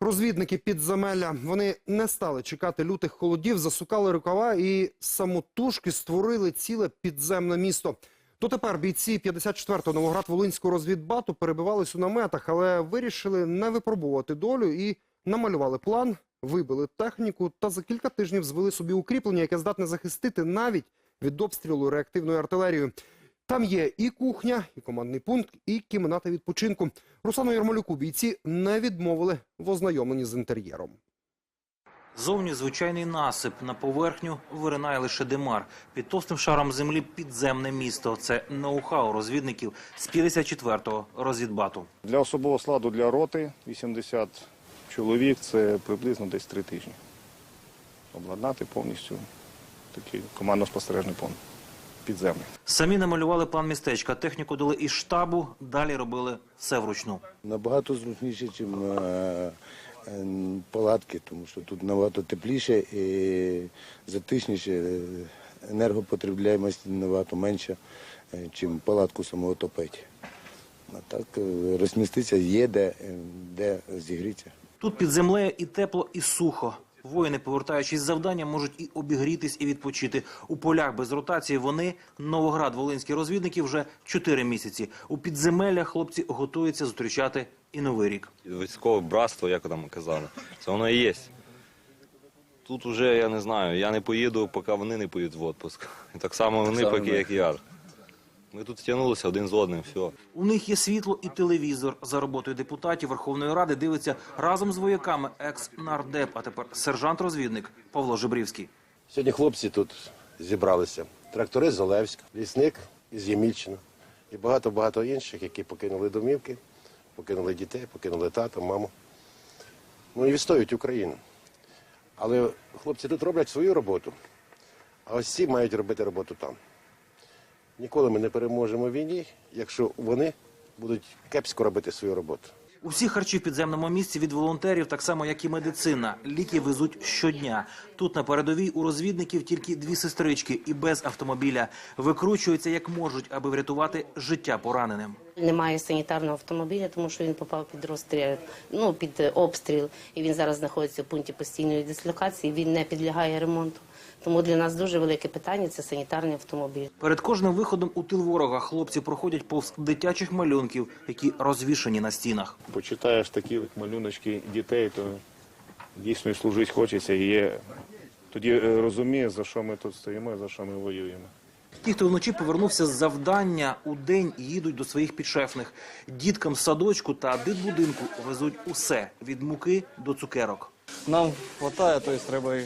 Розвідники підземелля вони не стали чекати лютих холодів, засукали рукава і самотужки створили ціле підземне місто. Дотепер бійці 54-го Новоград-Волинського розвідбату перебивались у наметах, але вирішили не випробувати долю і намалювали план, вибили техніку та за кілька тижнів звели собі укріплення, яке здатне захистити навіть від обстрілу реактивною артилерією. Там є і кухня, і командний пункт, і кімната відпочинку. Руслану Ярмолюку бійці не відмовили в ознайомленні з інтер'єром. Зовні звичайний насип. На поверхню виринає лише димар. Під товстим шаром землі підземне місто. Це ноу-хау розвідників з 54-го розвідбату. Для особового складу для роти 80 чоловік це приблизно десь три тижні. Обладнати повністю такий командно-спостережний пункт підземний. Самі намалювали план містечка. Техніку дали із штабу. Далі робили все вручну. Набагато зручніше, ніж палатки, тому що тут набагато тепліше і затишніше, е, енергопотребляємость набагато менша, ніж палатку самого топити. А так е, розміститися є де, е, де зігрітися. Тут під землею і тепло, і сухо. Воїни, повертаючись з завдання, можуть і обігрітись, і відпочити. У полях без ротації вони, Новоград, волинські розвідники, вже чотири місяці. У підземеллях хлопці готуються зустрічати і новий рік. Військове братство, як там казали, це воно і є. Тут уже я не знаю, я не поїду, поки вони не поїдуть в відпуск. Так само вони, само поки ми. як я. Ми тут тягнулися один з одним, все. У них є світло і телевізор. За роботою депутатів Верховної Ради дивиться разом з вояками екс-нардеп, а тепер сержант-розвідник Павло Жебрівський. Сьогодні хлопці тут зібралися. Тракторист з Олевська, лісник із Ємільчина і багато-багато інших, які покинули домівки, покинули дітей, покинули тата, маму. Ну і відстоюють Україну. Але хлопці тут роблять свою роботу, а ось ці мають робити роботу там. Ніколи ми не переможемо в війні, якщо вони будуть кепсько робити свою роботу. Усі харчі в підземному місці від волонтерів, так само як і медицина. Ліки везуть щодня. Тут на передовій у розвідників тільки дві сестрички і без автомобіля викручуються як можуть, аби врятувати життя пораненим. Немає санітарного автомобіля, тому що він попав під розстріл, ну під обстріл, і він зараз знаходиться в пункті постійної дислокації. Він не підлягає ремонту. Тому для нас дуже велике питання це санітарний автомобіль. Перед кожним виходом у тил ворога хлопці проходять повз дитячих малюнків, які розвішані на стінах. Почитаєш такі малюночки дітей, то дійсно і служити хочеться. І є, тоді е, розумієш, за що ми тут стоїмо і за що ми воюємо. Ті, хто вночі повернувся з завдання, у день їдуть до своїх підшефних. Діткам з садочку та дитбудинку везуть усе від муки до цукерок. Нам вистачає, тобто треба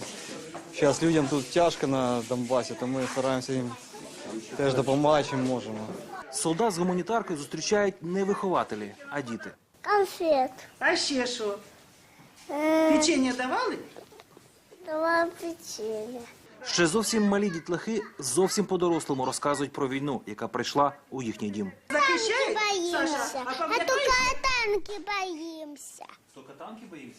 зараз людям тут тяжко на Донбасі, то ми стараємося їм теж допомагати, чим можемо. Солдат з гуманітаркою зустрічають не вихователі, а діти. Конфет. А ще що? Е, Печення давали? Два печенья. Ще зовсім малі дітлахи зовсім по-дорослому розказують про війну, яка прийшла у їхній дім. Захищають? Боимся. Саша, а А только танки боимся. Тільки танки боїмося?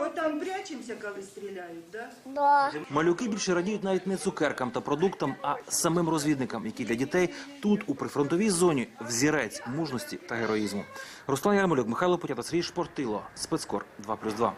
Ой, там прячемося, коли стріляють, да? Да. Малюки більше радіють навіть не цукеркам та продуктам, а самим розвідникам, які для дітей тут, у прифронтовій зоні, взірець мужності та героїзму. Руслан Ярмолюк, Михайло Потята, Сергій Шпортило, спецкор 2+,2.